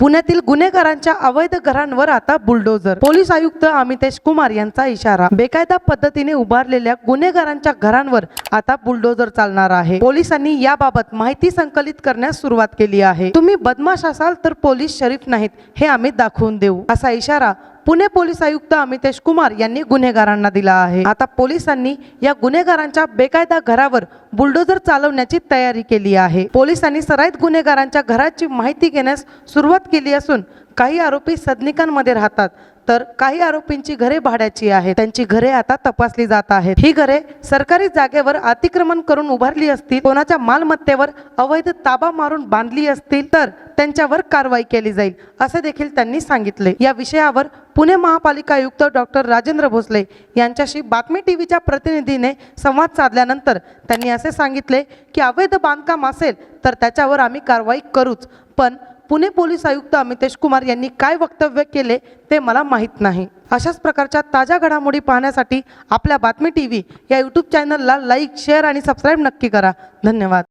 पुण्यातील गुन्हेगारांच्या अवैध घरांवर आता बुलडोझर पोलीस आयुक्त अमितेश कुमार यांचा इशारा बेकायदा पद्धतीने उभारलेल्या गुन्हेगारांच्या घरांवर आता बुलडोझर चालणार आहे. पोलिसांनी याबाबत माहिती संकलित करण्यास सुरुवात केली आहे. तुम्ही बदमाश असाल तर पोलीस शरीफ नाहीत हे आम्ही दाखवून देऊ असा इशारा पुणे पोलीस आयुक्त अमितेश कुमार यांनी गुन्हेगारांना दिला आहे. आता पोलिसांनी या गुन्हेगारांच्या बेकायदा घरावर बुलडोझर चालवण्याची तयारी केली आहे. पोलिसांनी सराईत गुन्हेगारांच्या घराची माहिती घेण्यास सुरुवात केली असून काही आरोपी सदनिकांमध्ये राहतात तर काही आरोपींची घरे भाड्याची आहेत. त्यांची घरे आता तपासली जात आहेत. ही घरे सरकारी जागेवर अतिक्रमण करून उभारली असतील कोणाच्या मालमत्तेवर अवैध ताबा मारून बांधली असतील तर त्यांच्यावर कारवाई केली जाईल असे देखील त्यांनी सांगितले. या विषयावर पुणे महापालिका आयुक्त डॉक्टर राजेंद्र भोसले यांच्याशी बातमी टीव्हीच्या प्रतिनिधीने संवाद साधल्यानंतर त्यांनी असे सांगितले की अवैध बांधकाम असेल तर त्याच्यावर आम्ही कारवाई करूच पण पुणे पोलीस आयुक्त अमितेश कुमार यांनी काय वक्तव्य केले ते मला माहीत नाही. अशाच प्रकारच्या ताज्या घडामोडी पाहण्यासाठी आपल्या बातमी टी व्ही या यूट्यूब चॅनलला लाईक शेअर आणि सबस्क्राईब नक्की करा. धन्यवाद.